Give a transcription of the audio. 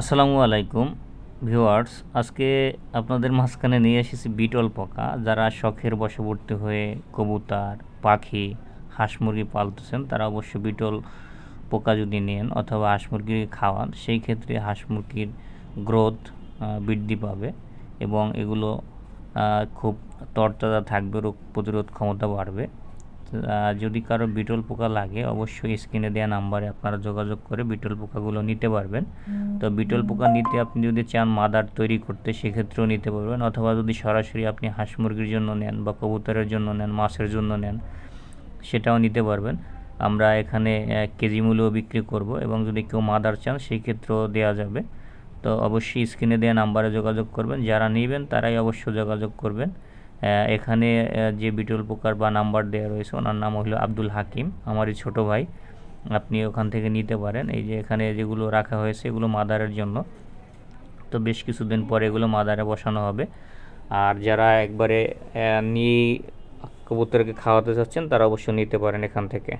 আসসালামু আলাইকুম ভিউয়ার্স, আজকে আপনাদের মাঝখানে নিয়ে এসেছি বিটল পোকা, যারা শখের বশবর্তী হয়ে কবুতর, পাখি, হাঁস মুরগি পালতেছেন, তারা অবশ্য বিটল পোকা যদি নেন অথবা হাঁস মুরগি খাওয়ান, সেই ক্ষেত্রে হাঁস মুরগির গ্রোথ বৃদ্ধি পাবে এবং এগুলো খুব তরতাজা থাকবে, রোগ প্রতিরোধ ক্ষমতা বাড়বে। যদি কারও বিটল পোকা লাগে অবশ্যই স্ক্রিনে দেওয়া নাম্বারে আপনারা যোগাযোগ করে বিটল পোকাগুলো নিতে পারবেন। তো বিটল পোকা নিতে আপনি যদি চান মাদার তৈরি করতে সেক্ষেত্রেও নিতে পারবেন। অথবা যদি সরাসরি আপনি হাঁস মুরগির জন্য নেন বা কবুতরের জন্য নেন মাছের জন্য নেন সেটাও নিতে পারবেন। আমরা এখানে কেজি মূল্যও বিক্রি করব এবং যদি কেউ মাদার চান সেই ক্ষেত্রেও দেওয়া যাবে। তো অবশ্যই স্ক্রিনে দেওয়া নাম্বারে যোগাযোগ করবেন। যারা নেবেন তারাই অবশ্য যোগাযোগ করবেন। এখানে যে বিটল পোকার বা নাম্বার দেওয়া রয়েছে, ওনার নাম হলো আব্দুল হাকিম, আমারই ছোট ভাই। আপনি ওখান থেকে নিতে পারেন। এই যে এখানে যেগুলো রাখা হয়েছে, এগুলো মাদারের জন্য। তো বেশ কিছুদিন পরে এগুলো মাদারে বসানো হবে। আর যারা একবারে নিয়ে কবুতরকে খাওয়াতে চাচ্ছেন, তারা অবশ্যই নিতে পারেন এখান থেকে।